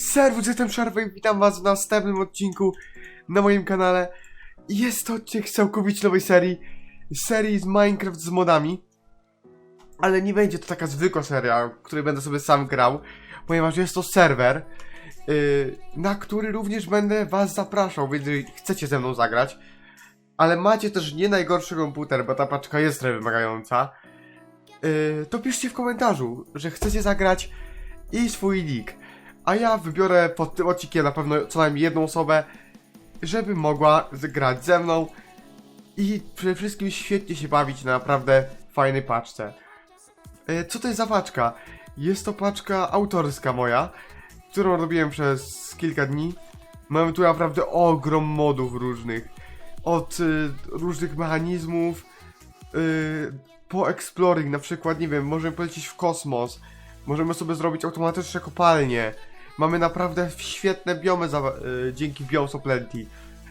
Serwus, jestem i witam was w następnym odcinku na moim kanale. Jest to odcinek całkowicie nowej serii, serii z Minecraft z modami. Ale nie będzie to taka zwykła seria, w której będę sobie sam grał, ponieważ jest to serwer, yy, na który również będę was zapraszał, więc chcecie ze mną zagrać, ale macie też nie najgorszy komputer, bo ta paczka jest trochę wymagająca, yy, to piszcie w komentarzu, że chcecie zagrać i swój nick. A ja wybiorę pod tym odcinkiem na pewno co najmniej jedną osobę, żeby mogła grać ze mną i przede wszystkim świetnie się bawić na naprawdę fajnej paczce. E, Co to jest za paczka? Jest to paczka autorska moja, którą robiłem przez kilka dni. Mamy tu naprawdę ogrom modów różnych. Od y, różnych mechanizmów y, po exploring, na przykład, nie wiem, możemy polecieć w kosmos. Możemy sobie zrobić automatyczne kopalnie. Mamy naprawdę świetne biomy za, y, dzięki Biomes Plenty.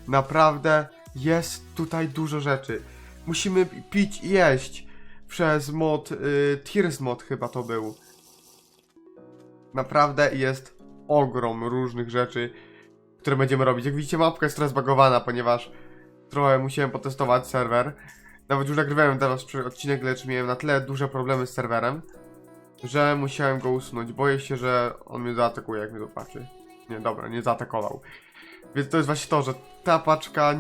Naprawdę jest tutaj dużo rzeczy. Musimy pi- pić i jeść przez mod, y, Tears mod chyba to był. Naprawdę jest ogrom różnych rzeczy, które będziemy robić. Jak widzicie mapka jest trochę zbagowana, ponieważ trochę musiałem potestować serwer. Nawet już nagrywałem teraz odcinek, lecz miałem na tyle duże problemy z serwerem, że musiałem go usunąć. Boję się, że on mnie zaatakuje, jak mnie zobaczy. Nie, dobra, nie zaatakował. Więc to jest właśnie to, że ta paczka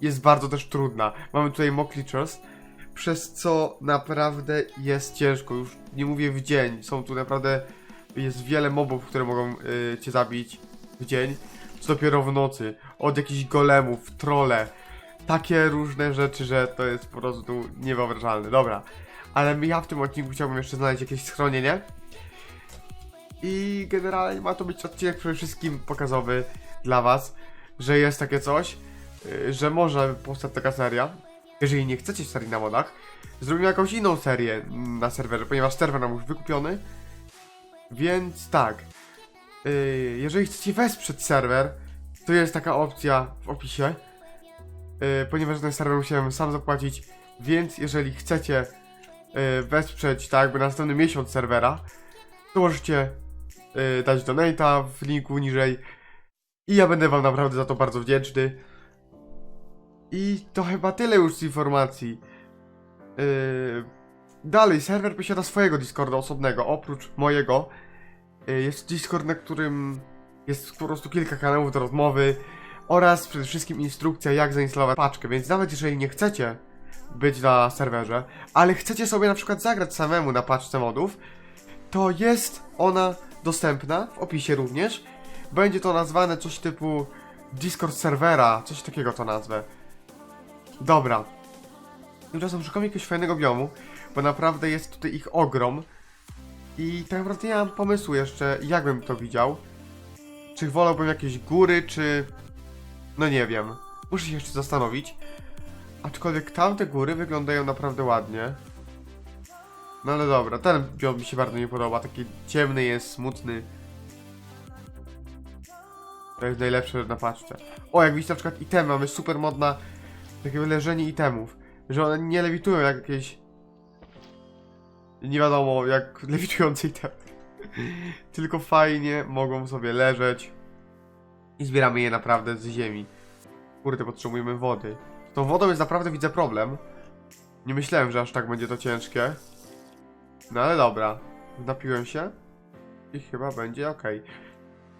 jest bardzo też trudna. Mamy tutaj mock przez co naprawdę jest ciężko. Już nie mówię w dzień. Są tu naprawdę. Jest wiele mobów, które mogą y, cię zabić w dzień. Co dopiero w nocy. Od jakichś golemów, trole. Takie różne rzeczy, że to jest po prostu niewyobrażalne. Dobra. Ale ja w tym odcinku chciałbym jeszcze znaleźć jakieś schronienie. I generalnie ma to być odcinek przede wszystkim pokazowy dla Was, że jest takie coś, y, że może powstać taka seria. Jeżeli nie chcecie serii na modach, zrobimy jakąś inną serię na serwerze, ponieważ serwer nam już wykupiony. Więc tak, y, jeżeli chcecie wesprzeć serwer, to jest taka opcja w opisie, y, ponieważ ten serwer musiałem sam zapłacić, więc jeżeli chcecie y, wesprzeć tak jakby na następny miesiąc serwera, to możecie y, dać donate'a w linku niżej i ja będę wam naprawdę za to bardzo wdzięczny. I to chyba tyle już z informacji. Yy, dalej, serwer posiada swojego Discorda osobnego, oprócz mojego. Yy, jest Discord, na którym jest po prostu kilka kanałów do rozmowy oraz przede wszystkim instrukcja, jak zainstalować paczkę. Więc nawet jeżeli nie chcecie być na serwerze, ale chcecie sobie na przykład zagrać samemu na paczce modów, to jest ona dostępna w opisie również. Będzie to nazwane coś typu Discord serwera, coś takiego to nazwę. Dobra. Tymczasem szukam jakiegoś fajnego biomu, bo naprawdę jest tutaj ich ogrom. I tak naprawdę nie mam pomysłu jeszcze, jak bym to widział. Czy wolałbym jakieś góry, czy... No nie wiem. Muszę się jeszcze zastanowić. Aczkolwiek tamte góry wyglądają naprawdę ładnie. No ale dobra, ten biom mi się bardzo nie podoba. Taki ciemny jest, smutny. To jest najlepsze na paczce. O, jak widzicie na przykład itemy, mamy super modna takie leżenie itemów, że one nie lewitują jak jakieś nie wiadomo jak lewitujące itemy. Tylko fajnie mogą sobie leżeć i zbieramy je naprawdę z ziemi. Kurde, potrzebujemy wody. Z tą wodą jest naprawdę widzę problem. Nie myślałem, że aż tak będzie to ciężkie. No ale dobra. Napiłem się i chyba będzie ok.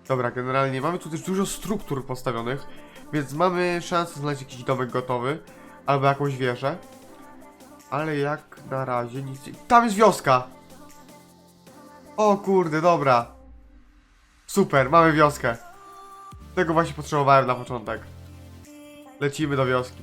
Dobra, generalnie mamy tu też dużo struktur postawionych, więc mamy szansę znaleźć jakiś domek gotowy, albo jakąś wieżę. Ale jak na razie nic. Tam jest wioska! O kurde, dobra. Super, mamy wioskę. Tego właśnie potrzebowałem na początek. Lecimy do wioski.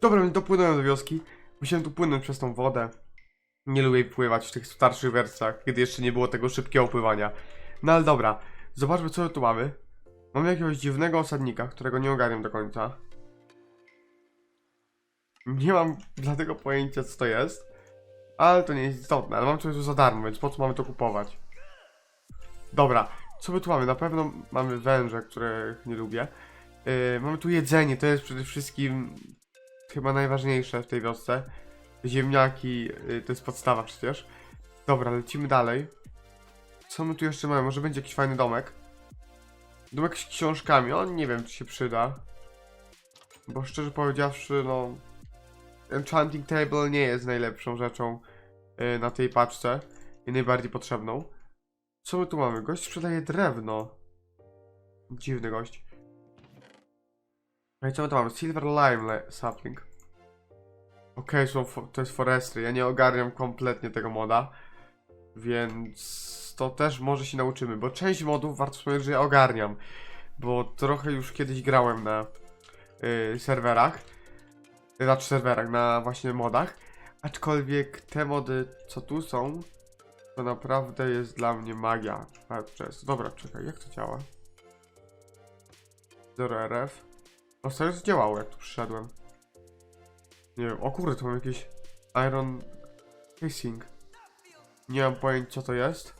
Dobra, dopłynąłem do wioski. Musiałem tu płynąć przez tą wodę. Nie lubię pływać w tych starszych wersjach, kiedy jeszcze nie było tego szybkiego pływania. No ale dobra, zobaczmy co tu mamy. Mamy jakiegoś dziwnego osadnika, którego nie ogarniam do końca. Nie mam dlatego pojęcia co to jest. Ale to nie jest istotne, ale mam to tu za darmo, więc po co mamy to kupować? Dobra, co my tu mamy? Na pewno mamy węże, których nie lubię. Yy, mamy tu jedzenie, to jest przede wszystkim chyba najważniejsze w tej wiosce. Ziemniaki, yy, to jest podstawa przecież. Dobra, lecimy dalej. Co my tu jeszcze mamy? Może będzie jakiś fajny domek? Domek z książkami, on nie wiem czy się przyda. Bo szczerze powiedziawszy, no... Enchanting Table nie jest najlepszą rzeczą yy, na tej paczce i najbardziej potrzebną. Co my tu mamy? Gość sprzedaje drewno. Dziwny gość. No i co my tu mamy? Silver Lime Sapling. Okej, fo- to jest forestry. Ja nie ogarniam kompletnie tego moda. Więc to też może się nauczymy, bo część modów warto wspomnieć, że ja ogarniam. Bo trochę już kiedyś grałem na yy, serwerach. Znaczy serwerach, na właśnie modach. Aczkolwiek te mody, co tu są, to naprawdę jest dla mnie magia. Dobra, czekaj, jak to działa? 0RF. O, serio działało, jak tu przyszedłem. Nie wiem, o kurde, tu mam jakiś Iron Casing. Nie mam pojęcia co to jest.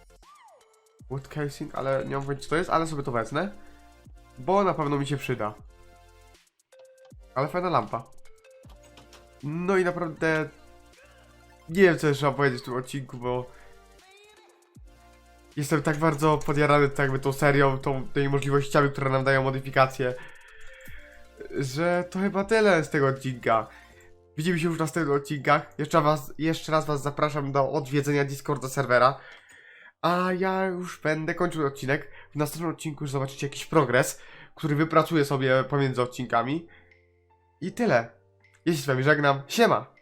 Wood Casing, ale nie mam pojęcia co to jest, ale sobie to wezmę. Bo na pewno mi się przyda. Ale fajna lampa. No i naprawdę... Nie wiem co jeszcze mam powiedzieć w tym odcinku, bo... Jestem tak bardzo podjarany tak jakby tą serią, tą, tymi możliwościami, które nam dają modyfikacje, że to chyba tyle z tego odcinka. Widzimy się już w następnych odcinkach. Jeszcze, was, jeszcze raz was zapraszam do odwiedzenia Discorda serwera. A ja już będę kończył odcinek. W następnym odcinku już zobaczycie jakiś progres, który wypracuję sobie pomiędzy odcinkami. I tyle. Ja się z wami żegnam. Siema!